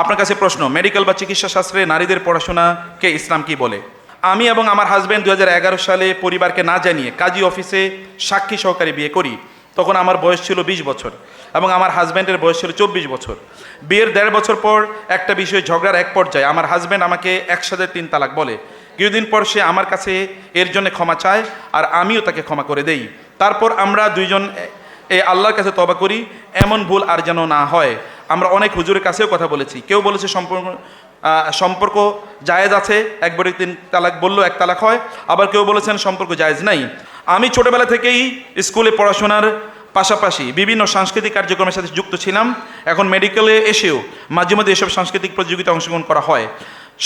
আপনার কাছে প্রশ্ন মেডিকেল বা চিকিৎসা শাস্ত্রে নারীদের পড়াশোনাকে ইসলাম কি বলে? আমি এবং আমার হাজব্যান্ড দু হাজার এগারো সালে পরিবারকে না জানিয়ে কাজী অফিসে সাক্ষী সহকারে বিয়ে করি। তখন আমার বয়স ছিল বিশ বছর এবং আমার হাজব্যান্ডের বয়স ছিল চব্বিশ বছর। বিয়ের দেড় বছর পর একটা বিষয়ে ঝগড়ার এক পর্যায়ে আমার হাজব্যান্ড আমাকে একসাথে তিন তালাক বলে। কিছুদিন পর সে আমার কাছে এর জন্য ক্ষমা চায় আর আমিও তাকে ক্ষমা করে দেই। তারপর আমরা দুইজন এই আল্লাহর কাছে তবা করি, এমন ভুল আর যেন না হয়। আমরা অনেক হুজুরের কাছেও কথা বলেছি। কেউ বলেছে সম্পর্ক সম্পর্ক জায়েজ আছে একবারে তিন তালাক বলল, এক তালাক হয়। আবার কেউ বলেছেন সম্পর্ক জায়েজ নাই। আমি ছোটোবেলা থেকেই স্কুলে পড়াশোনার পাশাপাশি বিভিন্ন সাংস্কৃতিক কার্যক্রমের সাথে যুক্ত ছিলাম। এখন মেডিকেলে এসেও মাঝে মাঝে এসব সাংস্কৃতিক প্রতিযোগিতা অংশগ্রহণ করা হয়।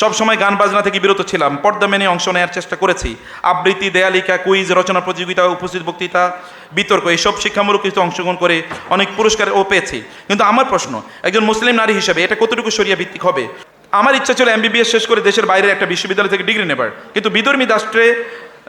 সব সময় গান বাজনা থেকে বিরত ছিলাম। পর্দা মেনে অংশ নেওয়ার চেষ্টা করেছি। আবৃত্তি, দেয়ালিকা, কুইজ, রচনা, প্রতিযোগিতা, উপস্থিত বক্তৃতা, বিতর্ক এইসব শিক্ষামূলক কিছু অংশগ্রহণ করে অনেক পুরস্কার ও পেয়েছি। কিন্তু আমার প্রশ্ন, একজন মুসলিম নারী হিসেবে এটা কতটুকু সরিয়া ভিত্তিক হবে? আমার ইচ্ছা ছিল এমবিবিএস শেষ করে দেশের বাইরে একটা বিশ্ববিদ্যালয় থেকে ডিগ্রি নেবার। কিন্তু বিদর্মী রাষ্ট্রে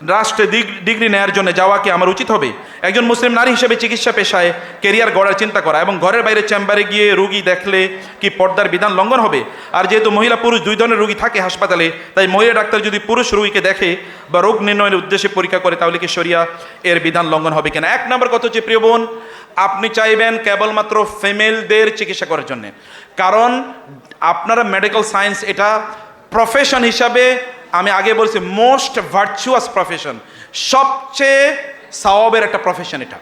রাষ্ট্রে ডিগ- ডিগ্রি নেয়ার জন্য যাওয়া কি আমার উচিত হবে? একজন মুসলিম নারী হিসেবে চিকিৎসা পেশায় কেরিয়ার গড়ার চিন্তা করা এবং ঘরের বাইরে চেম্বারে গিয়ে রুগী দেখলে কি পর্দার বিধান লঙ্ঘন হবে? আর যেহেতু মহিলা পুরুষ দুই ধরনের রুগী থাকে হাসপাতালে, তাই মহিলা ডাক্তার যদি পুরুষ রুগীকে দেখে বা রোগ নির্ণয়ের উদ্দেশ্যে পরীক্ষা করে, তাহলে কি শরিয়া এর বিধান লঙ্ঘন হবে কিনা? এক নম্বর কত হচ্ছে, প্রিয় বোন, আপনি চাইবেন কেবলমাত্র ফিমেলদের চিকিৎসা করার জন্যে। কারণ আপনারা মেডিকেল সায়েন্স এটা প্রফেশন হিসাবে আমি আগে বলছি মোস্ট ভার্চুয়াস প্রফেশন সবচেয়ে সওয়াবের একটা প্রফেশন এটা।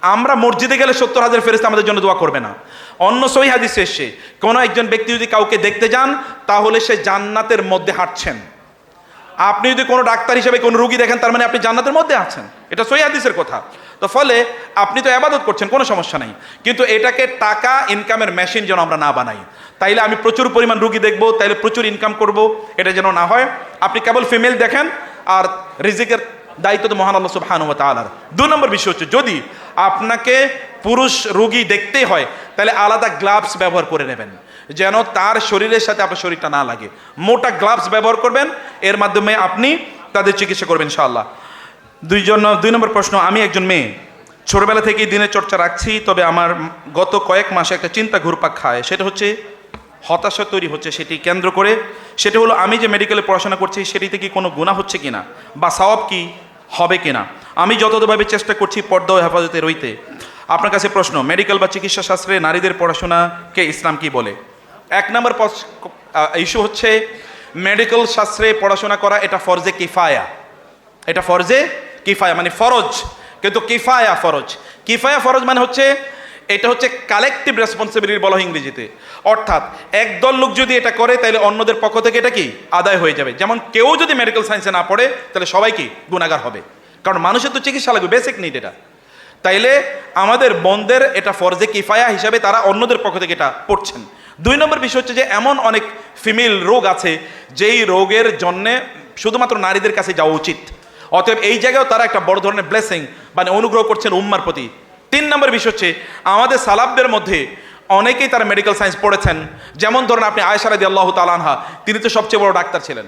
আমরা মসজিদে গেলে সত্তর হাজার ফেরেস্তা আমাদের জন্য দোয়া করবে না। অন্য সহি হাদিসে এসে কোনো একজন ব্যক্তি যদি কাউকে দেখতে যান, তাহলে সে জান্নাতের মধ্যে হাঁটছেন। আপনি যদি কোনো ডাক্তার হিসেবে কোনো রুগী দেখেন, তার মানে আপনি জান্নাতের মধ্যে আছেন। এটা সহি হাদিসের কথা। তো ফলে আপনি তো আবাদত করছেন, কোনো সমস্যা নাই। কিন্তু এটাকে টাকা ইনকামের মেশিন যেন আমরা না বানাই। তাইলে আমি প্রচুর পরিমাণ রুগী দেখব, তাইলে প্রচুর ইনকাম করব, এটা যেন না হয়। আপনি কেবল ফিমেল দেখেন, আর রিজিকের দায়িত্ব তো মহান আল্লাহ সুবহানুয়া তালার দু নম্বর বিষয় হচ্ছে, যদি আপনাকে পুরুষ রুগী দেখতেই হয় তাহলে আলাদা গ্লাভস ব্যবহার করে নেবেন, যেন তার শরীরের সাথে আপনার শরীরটা না লাগে। মোটা গ্লাভস ব্যবহার করবেন, এর মাধ্যমে আপনি তাদের চিকিৎসা করবেন, ইনশাআল্লাহ। দুইজন দুই নম্বর প্রশ্ন, আমি একজন মেয়ে। ছোটবেলা থেকেই দিনের চর্চা রাখছি, তবে আমার গত কয়েক মাসে একটা চিন্তা ঘুরপাক খায়। সেটা হচ্ছে, হতাশা তৈরি হচ্ছে সেটি কেন্দ্র করে। সেটা হলো, আমি যে মেডিকেলে পড়াশোনা করছি, সেটিতে কি কোনো গুণা হচ্ছে কিনা? বা সওয়াব কি হবে কিনা? আমি যতভাবে চেষ্টা করছি পর্দা ও হেফাজতে রইতে। আপনার কাছে প্রশ্ন মেডিকেল বা চিকিৎসা শাস্ত্রে নারীদের পড়াশোনাকে ইসলাম কি বলে? এক নম্বর ইস্যু হচ্ছে মেডিকেল শাস্ত্রে পড়াশোনা করা, এটা ফরজে কিফায়া। এটা ফরজে কিফায়া মানে ফরজ। কিন্তু কিফায়া ফরজ। কিফায়া ফরজ মানে হচ্ছে, এটা হচ্ছে কালেকটিভ রেসপন্সিবিলিটি বলা হয় ইংরেজিতে। অর্থাৎ একদল লোক যদি এটা করে তাহলে অন্যদের পক্ষ থেকে এটা কি? আদায় হয়ে যাবে। যেমন কেউ যদি মেডিকেল সায়েন্সে না পড়ে তাহলে সবাই কি? গুণাগার হবে। কারণ মানুষের তো চিকিৎসা লাগবে বেসিক নিড এটা। তাইলে আমাদের বন্ধের এটা ফরজে কিফায়া হিসাবে তারা অন্যদের পক্ষ থেকে এটা পড়ছেন। দুই নম্বর বিষয় হচ্ছে যে, এমন অনেক ফিমেল রোগ আছে, যেই রোগের জন্যে শুধুমাত্র নারীদের কাছে যাওয়া উচিত। অতএব এই জায়গায় তারা একটা বড় ধরনের ব্লেসিং মানে অনুগ্রহ করছেন উম্মার প্রতি। তিন নম্বর বিষয় হচ্ছে, আমাদের সালাবদের মধ্যে অনেকেই তারা মেডিকেল সায়েন্স পড়েছেন। যেমন ধরুন আপনি আয়সারাদি আল্লাহ তালানহা তিনি তো সবচেয়ে বড় ডাক্তার ছিলেন।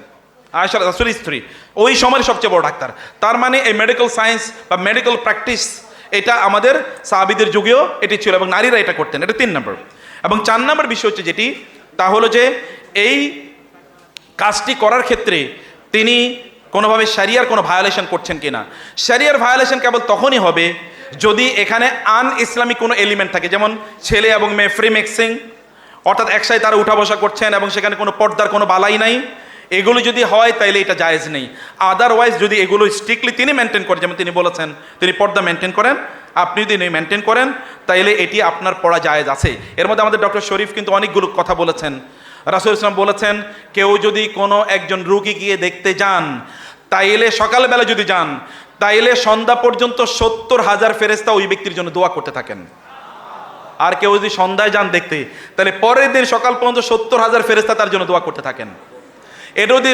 আয়সা রাসুল স্ত্রী ওই সময়ের সবচেয়ে বড় ডাক্তার। তার মানে এই মেডিকেল সায়েন্স বা মেডিকেল প্র্যাকটিস এটা আমাদের সাহাবিদের যুগেও এটি ছিল এবং নারীরা এটা করতেন। এটা তিন নম্বর। এবং চার নম্বর বিষয় হচ্ছে যেটি, তা হলো যে এই কাজটি করার ক্ষেত্রে তিনি কোনোভাবে শারিয়ার কোনো ভায়োলেশন করছেন কিনা? শারিয়ার ভায়োলেশন কেবল তখনই হবে যদি এখানে আন ইসলামিক কোনো এলিমেন্ট থাকে, যেমন ছেলে এবং মেয়ে ফ্রি মিক্সিং অর্থাৎ একসাথে তারা উঠা বসা করছেন এবং সেখানে কোনো পর্দার কোনো বালাই নাই, এগুলো যদি হয় তাইলে এটা জায়েজ নেই। আদারওয়াইজ যদি এগুলো স্ট্রিক্টলি তিনি মেনটেন করেন, যেমন তিনি বলেছেন, তিনি পর্দা মেনটেন করেন, আপনি যদি মেনটেন করেন, তাইলে এটি আপনার পড়া জায়েজ আছে। এর মধ্যে আমাদের ডক্টর শরীফ কিন্তু অনেকগুলো কথা বলেছেন। রাসুল ইসলাম বলেছেন, কেউ যদি কোনো একজন রুগী গিয়ে দেখতে যান তাইলে সকালবেলা যদি যান, তাইলে সন্ধ্যা পর্যন্ত সত্তর হাজার ফেরেস্তা ওই ব্যক্তির জন্য দোয়া করতে থাকেন। আর কেউ যদি সন্ধ্যায় যান দেখতে তাহলে পরের দিন সকাল পর্যন্ত সত্তর হাজার ফেরেস্তা তার জন্য দোয়া করতে থাকেন। এটা যদি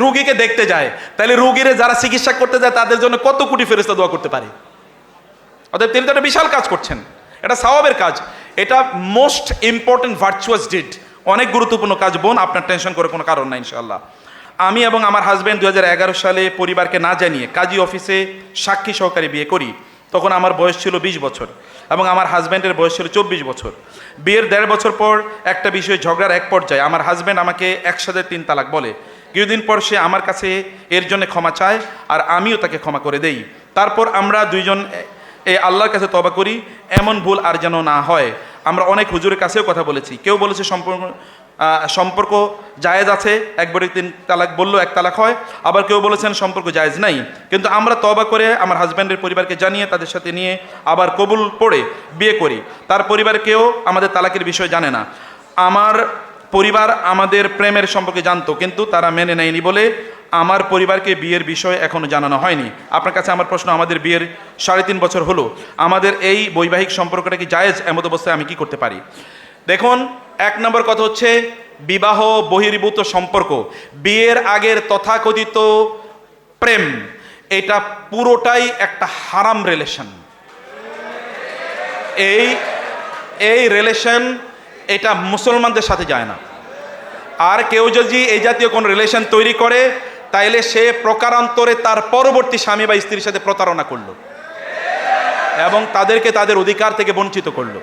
রুগীকে দেখতে যায় তাহলে রুগীরে যারা চিকিৎসা করতে যায়, তাদের জন্য কত কোটি ফেরেস্তা দোয়া করতে পারে? অতএব তিনি তো একটা বিশাল কাজ করছেন। এটা সওয়াবের কাজ। এটা মোস্ট ইম্পর্টেন্ট ভার্চুয়াস ডিড অনেক গুরুত্বপূর্ণ কাজ। বোন, আপনার টেনশন করে কোনো কারণ নাই ইনশাল্লাহ আমি এবং আমার হাজব্যান্ড দু হাজার এগারো সালে পরিবারকে না জানিয়ে কাজী অফিসে সাক্ষী সহকারে বিয়ে করি। তখন আমার বয়স ছিল বিশ বছর এবং আমার হাজব্যান্ডের বয়স ছিল চব্বিশ বছর। বিয়ের দেড় বছর পর একটা বিষয়ে ঝগড়ার এক পর্যায়ে আমার হাজব্যান্ড আমাকে একসাথে তিন তালাক বলে। কিছুদিন পর সে আমার কাছে এর জন্য ক্ষমা চায় আর আমিও তাকে ক্ষমা করে দেই। তারপর আমরা দুইজন এই আল্লাহর কাছে তবা করি এমন ভুল আর যেন না হয়। আমরা অনেক হুজুরের কাছেও কথা বলেছি। কেউ বলেছে সম্পর্ক আহ, সম্পর্ক জায়েজ আছে। একবারে তিন তালাক বলল, এক তালাক হয়। আবার কেউ বলেছেন সম্পর্ক জায়েজ নাই। কিন্তু আমরা তবা করে আমার হাজব্যান্ডের পরিবারকে জানিয়ে, তাদের সাথে নিয়ে আবার কবুল পড়ে বিয়ে করি। তার পরিবার কেউ আমাদের তালাকের বিষয় জানে না। আমার পরিবার আমাদের প্রেমের সম্পর্কে জানতো, কিন্তু তারা মেনে নেয়নি বলে আমার পরিবারকে বিয়ের বিষয় এখনও জানানো হয়নি। আপনার কাছে আমার প্রশ্ন, আমাদের বিয়ের সাড়ে তিন বছর হলো। আমাদের এই বৈবাহিক সম্পর্কটা কি জায়েজ? এমত অবস্থায় আমি কি করতে পারি? দেখুন এক নম্বর কথা হচ্ছে বিবাহ বহির্ভূত সম্পর্ক। বিয়ের আগের তথাকথিত প্রেম, এটা পুরোটাই একটা হারাম রিলেশন এই এই রিলেশন এটা মুসলমানদের সাথে যায় না। আর কেউ যদি এই জাতীয় কোনো রিলেশন তৈরি করে, তাইলে সে প্রকারান্তরে তার পরবর্তী স্বামী বা স্ত্রীর সাথে প্রতারণা করল এবং তাদেরকে তাদের অধিকার থেকে বঞ্চিত করল।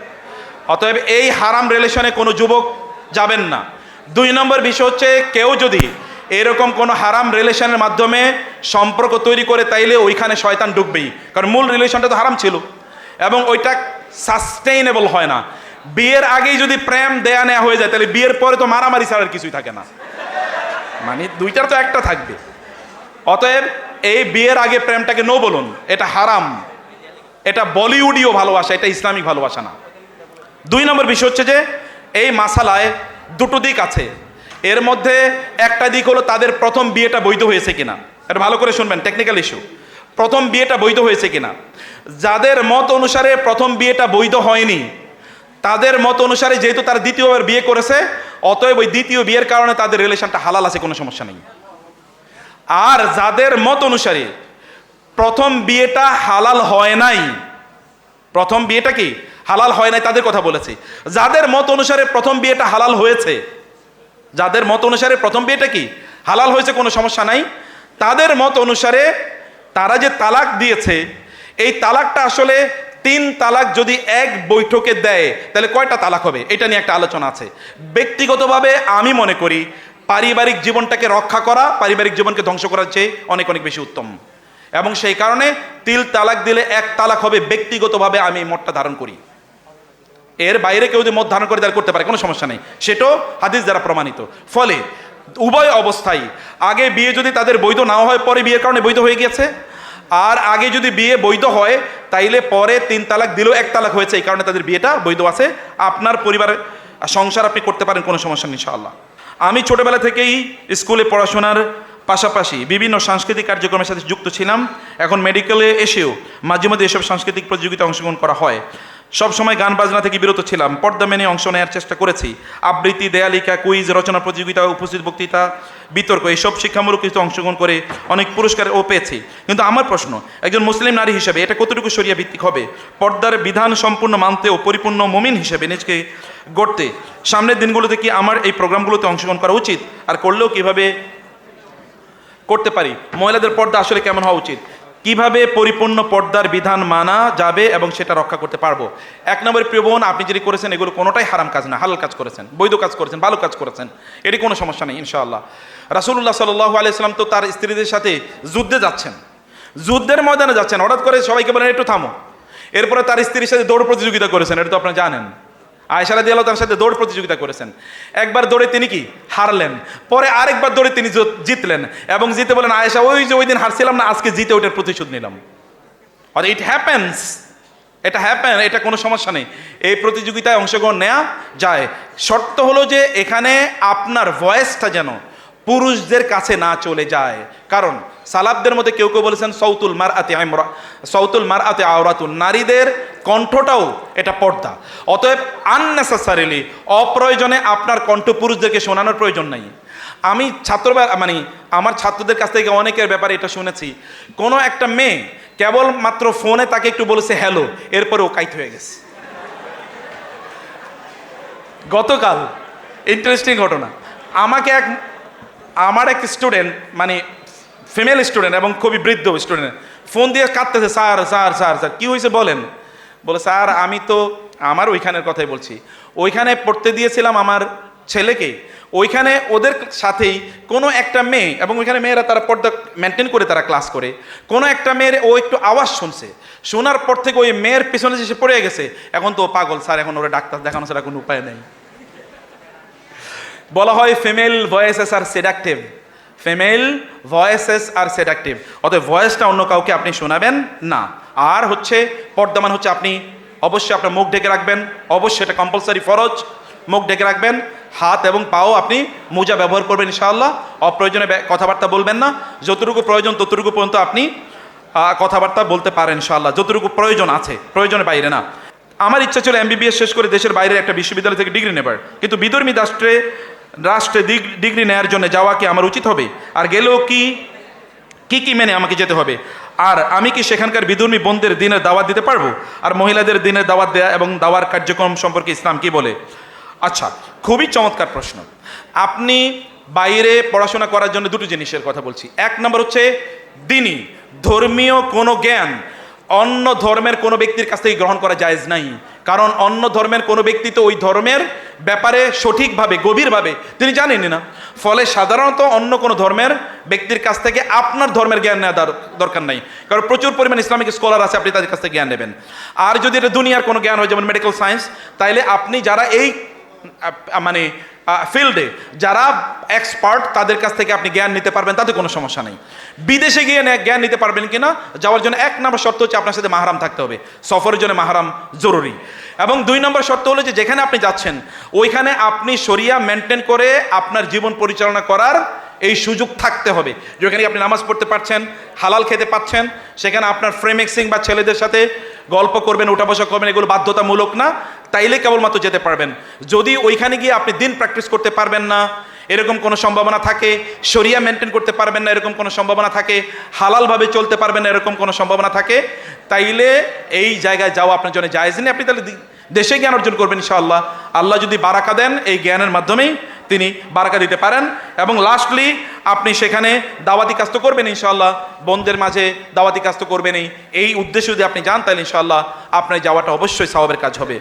অতএব এই হারাম রিলেশনে কোনো যুবক যাবেন না। দুই নম্বর বিষয় হচ্ছে কেউ যদি এরকম কোনো হারাম রিলেশনের মাধ্যমে সম্পর্ক তৈরি করে, তাইলে ওইখানে শয়তান ঢুকবেই। কারণ মূল রিলেশনটা তো হারাম ছিল। এবং ওইটা সাস্টেইনেবল হয় না। বিয়ের আগেই যদি প্রেম দেয়া নেওয়া হয়ে যায় তাহলে বিয়ের পরে তো মারামারি ছাড়া আর কিছুই থাকে না। মানে দুইটার তো একটা থাকবে। অতএব এই বিয়ের আগে প্রেমটাকে নো বলুন। এটা হারাম। এটা বলিউডিও ভালোবাসা, এটা ইসলামিক ভালোবাসা না। দুই নম্বর বিষয় হচ্ছে যে, এই মাসালায় দুটো দিক আছে। এর মধ্যে একটা দিক হলো তাদের প্রথম বিয়েটা বৈধ হয়েছে কিনা। এটা ভালো করে শুনবেন টেকনিক্যাল ইস্যু প্রথম বিয়েটা বৈধ হয়েছে কিনা। যাদের মত অনুসারে প্রথম বিয়েটা বৈধ হয়নি, তাদের মত অনুসারে যেহেতু তারা দ্বিতীয়বার বিয়ে করেছে, অতএব ওই দ্বিতীয় বিয়ের কারণে তাদের রিলেশনটা হালাল আছে, কোনো সমস্যা নেই। আর যাদের মত অনুসারে প্রথম বিয়েটা হালাল হয় নাই, প্রথম বিয়েটা কি? হালাল হয় নাই তাদের কথা বলেছি। যাদের মত অনুসারে প্রথম বিয়েটা হালাল হয়েছে, যাদের মত অনুসারে প্রথম বিয়েটা কি? হালাল হয়েছে কোনো সমস্যা নাই। তাদের মত অনুসারে তারা যে তালাক দিয়েছে, এই তালাকটা আসলে তিন তালাক যদি এক বৈঠকে দেয়, তাহলে কয়টা তালাক হবে? এটা নিয়ে একটা আলোচনা আছে। ব্যক্তিগতভাবে আমি মনে করি, পারিবারিক জীবনটাকে রক্ষা করা, পারিবারিক জীবনকে ধ্বংস করার চেয়ে অনেক অনেক বেশি উত্তম। এবং সেই কারণে তিল তালাক দিলে এক তালাক হবে, ব্যক্তিগতভাবে আমি এই মতটা ধারণ করি। এর বাইরে কেউ যদি মত ধারণ করে তার করতে পারে, কোনো সমস্যা নেই। সেটাও হাদিস দ্বারা প্রমাণিত। ফলে উভয় অবস্থায় আগে বিয়ে যদি তাদের বৈধ নাও হয়, পরে বিয়ের কারণে বৈধ হয়ে গিয়েছে। আর আগে যদি বিয়ে বৈধ হয়, তাইলে পরে তিন তালাক দিলেও এক তালাক হয়েছে, এই কারণে তাদের বিয়েটা বৈধ আছে। আপনার পরিবারের সংসার আপনি করতে পারেন, কোনো সমস্যা নেই, ইনশাআল্লাহ। আমি ছোটবেলা থেকেই স্কুলে পড়াশোনার পাশাপাশি বিভিন্ন সাংস্কৃতিক কার্যক্রমের সাথে যুক্ত ছিলাম। এখন মেডিকেলে এসেও মাঝে মধ্যে এসব সাংস্কৃতিক প্রতিযোগিতায় অংশগ্রহণ করা হয়। সব সময় গান বাজনা থেকে বিরত ছিলাম। পর্দা মেনে অংশ নেওয়ার চেষ্টা করেছি। আবৃত্তি, দেয়ালিকা, কুইজ, রচনা প্রতিযোগিতা, উপস্থিত বক্তৃতা, বিতর্ক এইসব শিক্ষামূলক কিছু অংশগ্রহণ করে অনেক পুরস্কার ও পেয়েছি। কিন্তু আমার প্রশ্ন, একজন মুসলিম নারী হিসেবে এটা কতটুকু সরিয়া ভিত্তিক হবে? পর্দার বিধান সম্পূর্ণ মানতে ও পরিপূর্ণ মমিন হিসেবে নিজকে গড়তে সামনের দিনগুলোতে কি আমার এই প্রোগ্রামগুলোতে অংশগ্রহণ করা উচিত? আর করলেও কীভাবে করতে পারি? মহিলাদের পর্দা আসলে কেমন হওয়া উচিত? কীভাবে পরিপূর্ণ পর্দার বিধান মানা যাবে এবং সেটা রক্ষা করতে পারব? এক নম্বর প্রিয় বোন, আপনি যেটি করেছেন, এগুলো কোনোটাই হারাম কাজ না। হালাল কাজ করেছেন, বৈধ কাজ করেছেন, ভালো কাজ করেছেন, এটি কোনো সমস্যা নেই, ইনশাআল্লাহ। রাসুল্লাহ সাল্লাহ আলাইসলাম তো তার স্ত্রীদের সাথে যুদ্ধে যাচ্ছেন। যুদ্ধের ময়দানে যাচ্ছেন। হঠাৎ করে সবাইকে বলেন, একটু থামো। এরপরে তার স্ত্রীর সাথে দৌড় প্রতিযোগিতা করেছেন, এটা তো আপনারা জানেন। আয়সারা দিয়ে তার সাথে দৌড় প্রতিযোগিতা করেছেন। একবার দৌড়ে তিনি কি? হারলেন। পরে আরেকবার দৌড়ে তিনি জিতলেন এবং জিতে বলেন, আয়েশা, ওই যে ওই দিন হারছিলাম না, আজকে জিতে ওইটার প্রতিশোধ নিলাম। আর ইট হ্যাপেন্স এটা হ্যাপেন এটা কোনো সমস্যা নেই। এই প্রতিযোগিতায় অংশগ্রহণ নেওয়া যায়। শর্ত হলো যে এখানে আপনার ভয়েসটা যেন পুরুষদের কাছে না চলে যায়। কারণ সালাবদের মধ্যে কেউ কেউ বলেছেন সৌতুল মার আতে সৌতুল মার আতে আওরাতুন। নারীদের কণ্ঠটাও এটা পর্দা। অতএব আননেসেসারিলি অপ্রয়োজনে আপনার কণ্ঠ পুরুষদেরকে শোনানোর প্রয়োজন নাই। আমি ছাত্র মানে আমার ছাত্রদের কাছ থেকে অনেকের ব্যাপারে এটা শুনেছি। কোনো একটা মেয়ে কেবলমাত্র ফোনে তাকে একটু বলেছে, হ্যালো, এরপরে ও কাইত হয়ে গেছে। গতকাল ইন্টারেস্টিং ঘটনা। আমাকে এক আমার এক স্টুডেন্ট মানে ফিমেল স্টুডেন্ট এবং খুবই বৃদ্ধ স্টুডেন্ট ফোন দিয়ে কাঁদতেছে, স্যার স্যার স্যার স্যার, কী হয়েছে বলেন? বলে, স্যার, আমি তো আমার ওইখানের কথাই বলছি। ওইখানে পড়তে দিয়েছিলাম আমার ছেলেকে। ওইখানে ওদের সাথেই কোনো একটা মেয়ে এবং ওইখানে মেয়েরা তারা পর্দা মেনটেন করে তারা ক্লাস করে। কোনো একটা মেয়ের ও একটু আওয়াজ শুনছে। শোনার পর থেকে ওই মেয়ের পিছনে যে সে পড়ে গেছে, এখন তো পাগল, স্যার, এখন ওরা ডাক্তার দেখানো ছাড়া কোনো উপায় নেই। বলা হয় ফিমেল ভয়েসেস আর সেডাকটিভ ফিমেল ভয়েসেস আর সেডাকটিভ অতএব ভয়েসটা অন্য কাউকে আপনি শোনাবেন না। আর হচ্ছে পর্দামান হচ্ছে আপনি অবশ্যই আপনার মুখ ঢেকে রাখবেন। অবশ্যই এটা কম্পালসারি ফরজ। মুখ ঢেকে রাখবেন। হাত এবং পাও আপনি মোজা ব্যবহার করবেন ইনশাআল্লাহ। অপ্রয়োজনে কথাবার্তা বলবেন না। যতটুকু প্রয়োজন, ততটুকু পর্যন্ত আপনি কথাবার্তা বলতে পারেন ইনশাআল্লাহ। যতটুকু প্রয়োজন আছে। প্রয়োজনের বাইরে না। আমার ইচ্ছা ছিল এমবিবিএস শেষ করে দেশের বাইরে একটা বিশ্ববিদ্যালয় থেকে ডিগ্রি নেবার। কিন্তু বিধর্মী রাষ্ট্রে রাষ্ট্রে ডিগ্রি নেওয়ার জন্য যাওয়া কি আমার উচিত হবে? আর গেলেও কি কি কি মেনে আমাকে যেতে হবে? আর আমি কি সেখানকার বিধর্মী বোনদের দিনের দাওয়াত দিতে পারব? আর মহিলাদের দিনের দাওয়াত দেয়া এবং দাওয়ার কার্যক্রম সম্পর্কে ইসলাম কি বলে? আচ্ছা খুবই চমৎকার প্রশ্ন। আপনি বাইরে পড়াশোনা করার জন্য দুটো জিনিসের কথা বলছি। এক নম্বর হচ্ছে দিনই। ধর্মীয় কোনো জ্ঞান অন্য ধর্মের কোনো ব্যক্তির কাছ থেকে গ্রহণ করা জায়েজ নাই। কারণ অন্য ধর্মের কোনো ব্যক্তি তো ওই ধর্মের ব্যাপারে সঠিকভাবে, গভীরভাবে, তিনি জানেন না। ফলে সাধারণত অন্য কোনো ধর্মের ব্যক্তির কাছ থেকে আপনার ধর্মের জ্ঞান নেওয়া দর- দরকার নাই। কারণ প্রচুর পরিমাণ ইসলামিক স্কলার আছে, আপনি তাদের কাছ থেকে জ্ঞান নেবেন। আর যদি এটা দুনিয়ার কোনো জ্ঞান হয়, যেমন মেডিকেল সায়েন্স তাইলে আপনি যারা এই মানে ফিল্ডে যারা এক্সপার্ট তাদের কাছ থেকে আপনি জ্ঞান নিতে পারবেন, তাতে কোনো সমস্যা নেই। বিদেশে গিয়ে জ্ঞান নিতে পারবেন কিনা, যাওয়ার জন্য এক নম্বর শর্ত হচ্ছে আপনার সাথে মাহারাম থাকতে হবে। সফরের জন্য মাহারাম জরুরি। এবং দুই নম্বর শর্ত হলো যে যেখানে আপনি যাচ্ছেন, ওইখানে আপনি শরিয়া মেনটেন করে আপনার জীবন পরিচালনা করার এই সুযোগ থাকতে হবে। যেখানে আপনি নামাজ পড়তে পারছেন, হালাল খেতে পাচ্ছেন সেখানে আপনার ফ্রেমিক্সিং বা ছেলেদের সাথে গল্প করবেন উঠা বসা করবেন, এগুলো বাধ্যতামূলক না। তাইলে কেবলমাত্র যেতে পারবেন। যদি ওইখানে গিয়ে আপনি দিন প্র্যাকটিস করতে পারবেন না, এরকম কোনো সম্ভাবনা থাকে, শরিয়া মেনটেন করতে পারবেন না, এরকম কোনো সম্ভাবনা থাকে, হালালভাবে চলতে পারবেন না, এরকম কোনো সম্ভাবনা থাকে, তাইলে এই জায়গায় যাওয়া আপনার জন্য জায়েজ নেই। আপনি তাহলে দেশে জ্ঞান অর্জন করবেন ইনশাআল্লাহ। আল্লাহ যদি বারাকা দেন, এই জ্ঞানের মাধ্যমেই তিনি বারাকা দিতে পারেন। এবং লাস্টলি আপনি সেখানে দাওয়াতি কাজ তো করবেন ইনশাল্লাহ বন্ধের মাঝে দাওয়াতি কাজ তো করবেনই। এই উদ্দেশ্য যদি আপনি যান, তাহলে ইনশাল্লাহ আপনার যাওয়াটা অবশ্যই স্বভাবের কাজ হবে।